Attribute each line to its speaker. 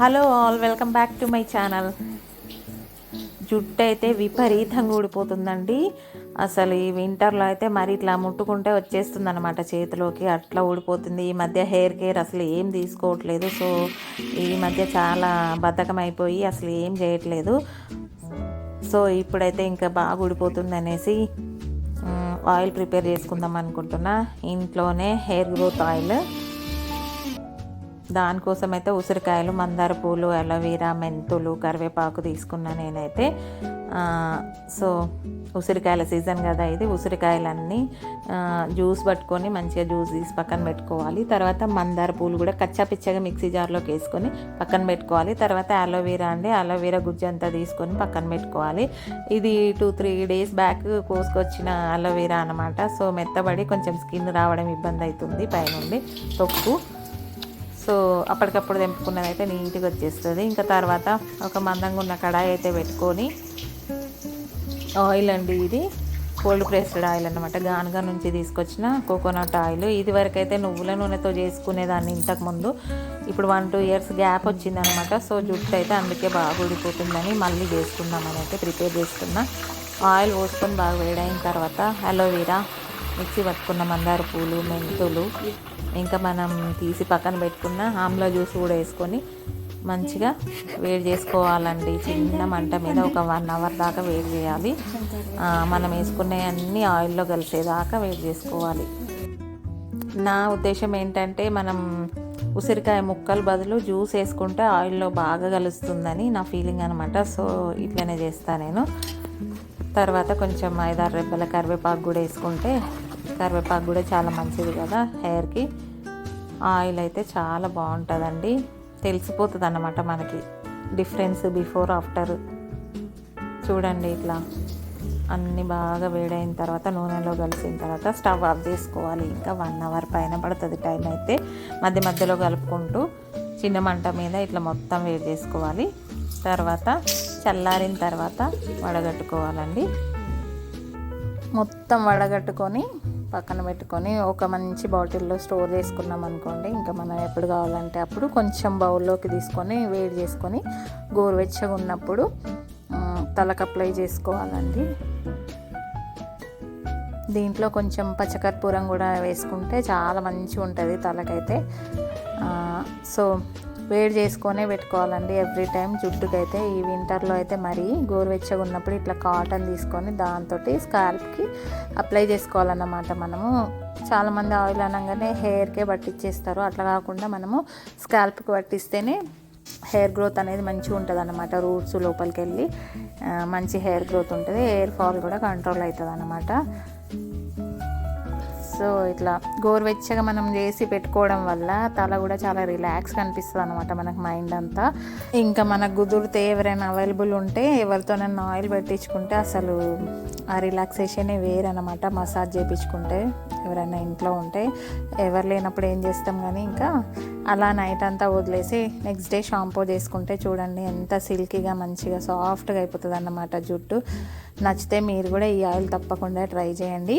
Speaker 1: Hello all welcome back to my channel. జుట్టు అయితే విపరీతంగా ఊడిపోతుందండి. అసలు ఈ వింటర్లో అయితే మరి ఇట్లా ముట్టుకుంటే వచ్చేస్తుంది అనమాట చేతిలోకి అట్లా ఊడిపోతుంది. ఈ మధ్య హెయిర్ కేర్ అసలు ఏం తీసుకోవట్లేదు. సో ఈ మధ్య చాలా బద్ధకం అయిపోయి అసలు ఏం చేయట్లేదు. సో ఇప్పుడైతే ఇంకా బాగా ఊడిపోతుంది అనేసి ఆయిల్ ప్రిపేర్ చేసుకుందాం అనుకుంటున్నా. ఇంట్లోనే హెయిర్ గ్రోత్ ఆయిల్. దానికోసం అయితే ఉసిరికాయలు మందార పూలు అలోవీరా మెంతులు కరివేపాకు తీసుకున్నా నేనైతే. సో ఉసిరికాయల సీజన్ కదా ఇది. ఉసిరికాయలన్నీ జ్యూస్ పట్టుకొని మంచిగా జ్యూస్ తీసి పక్కన పెట్టుకోవాలి. తర్వాత మందార పూలు కూడా కచ్చా పిచ్చగా మిక్సీ జార్లోకి వేసుకొని పక్కన పెట్టుకోవాలి. తర్వాత అలోవీరా అండి. అలోవీరా గుజ్జు అంతా తీసుకొని పక్కన పెట్టుకోవాలి. ఇది టూ త్రీ డేస్ బ్యాక్ కోసుకొచ్చిన అలోవీరా అనమాట సో మెత్తబడి కొంచెం స్కిన్ రావడం ఇబ్బంది అవుతుంది పైనుండి తొక్కు. సో అప్పటికప్పుడు తెంపుకున్నది అయితే నీట్గా వచ్చేస్తుంది. ఇంకా తర్వాత ఒక మందంగా ఉన్న కడాయి అయితే పెట్టుకొని ఆయిల్ అండి ఇది. కోల్డ్ ప్రెస్డ్ ఆయిల్ అనమాట గానుగా నుంచి తీసుకొచ్చిన కోకోనట్ ఆయిల్. ఇది వరకు అయితే నువ్వుల నూనెతో చేసుకునేదాన్ని ఇంతకుముందు ఇప్పుడు వన్ టూ ఇయర్స్ గ్యాప్ వచ్చిందనమాట సో జుట్టు అయితే అందుకే బాగా ఊడిపోతుందని మళ్ళీ చేసుకుందామని అయితే ప్రిపేర్ చేసుకున్నా ఆయిల్ పోసుకొని బాగా వేడైన తర్వాత అలోవీరా మిక్సీ పట్టుకున్న మందార పూలు మెంతులు ఇంకా మనం తీసి పక్కన పెట్టుకున్న ఆమ్లా జ్యూస్ కూడా వేసుకొని మంచిగా వేడి చేసుకోవాలండి. చిన్న మంట మీద ఒక వన్ అవర్ దాకా వేడి చేయాలి. మనం వేసుకునే అన్ని ఆయిల్లో కలిసేదాకా వేడి చేసుకోవాలి. నా ఉద్దేశం ఏంటంటే మనం ఉసిరికాయ ముక్కలు బదులు జ్యూస్ వేసుకుంటే ఆయిల్లో బాగా కలుస్తుందని నా ఫీలింగ్ అనమాట సో ఇట్లనే చేస్తాను నేను. తర్వాత కొంచెం ఐదారు రెబ్బల కరివేపాకు కూడా వేసుకుంటే కరివేపాకు కూడా చాలా మంచిది కదా హెయిర్కి. ఆయిల్ అయితే చాలా బాగుంటుందండి. తెలిసిపోతుంది అన్నమాట మనకి. Difference before after. చూడండి ఇట్లా. అన్నీ బాగా వేడైన తర్వాత నూనెలో కలిసిన తర్వాత స్టవ్ ఆఫ్ చేసుకోవాలి. ఇంకా వన్ అవర్ పైన పడుతుంది టైం అయితే. మధ్య మధ్యలో కలుపుకుంటూ చిన్న మంట మీద ఇట్లా మొత్తం వేడి చేసుకోవాలి. తర్వాత చల్లారిన తర్వాత వడగట్టుకోవాలండి. మొత్తం వడగట్టుకొని పక్కన పెట్టుకొని ఒక మంచి బాటిల్లో స్టోర్ చేసుకున్నాం అనుకోండి. ఇంకా మనం ఎప్పుడు కావాలంటే అప్పుడు కొంచెం బౌల్లోకి తీసుకొని వేడి చేసుకొని గోరువెచ్చగా ఉన్నప్పుడు తలకప్లై తలకు అప్లై చేసుకోవాలండి. దీంట్లో కొంచెం పచ్చకర్పూరం కూడా వేసుకుంటే చాలా మంచిగా ఉంటుంది తలకైతే సో వేడి చేసుకొనే పెట్టుకోవాలండి. ఎవ్రీ టైం జుట్టుకైతే ఈ వింటర్లో అయితే మరీ గోరువెచ్చగా ఉన్నప్పుడు ఇట్లా కాటన్ తీసుకొని దాంతో స్కాల్ప్కి అప్లై చేసుకోవాలన్నమాట మనము. చాలామంది ఆయిల్ అనగానే హెయిర్కే పట్టించేస్తారు అట్లా కాకుండా మనము స్కాల్ప్కి పట్టిస్తేనే హెయిర్ గ్రోత్ అనేది మంచిగా ఉంటుంది అన్నమాట రూట్స్ లోపలికి వెళ్ళి మంచి హెయిర్ గ్రోత్ ఉంటుంది. హెయిర్ ఫాల్ కూడా కంట్రోల్ అవుతుంది అన్నమాట సో ఇట్లా గోరువెచ్చగా మనం చేసి పెట్టుకోవడం వల్ల తల కూడా చాలా రిలాక్స్ అనిపిస్తుంది అనమాట మనకు మైండ్ అంతా. ఇంకా మనకు కుదిరితే ఎవరైనా అవైలబుల్ ఉంటే ఎవరితోనైనా ఆయిల్ పెట్టించుకుంటే అసలు ఆ రిలాక్సేషనే వేరనమాట మసాజ్ చేయించుకుంటే ఎవరైనా ఇంట్లో ఉంటే ఎవరు లేనప్పుడు ఏం చేస్తాం కానీ ఇంకా అలా నైట్ అంతా వదిలేసి నెక్స్ట్ డే షాంపూ చేసుకుంటే చూడండి ఎంత సిల్కీగా మంచిగా సాఫ్ట్గా అయిపోతుంది అన్నమాట జుట్టు. నచ్చితే మీరు కూడా ఈ ఆయిల్ తప్పకుండా ట్రై చేయండి.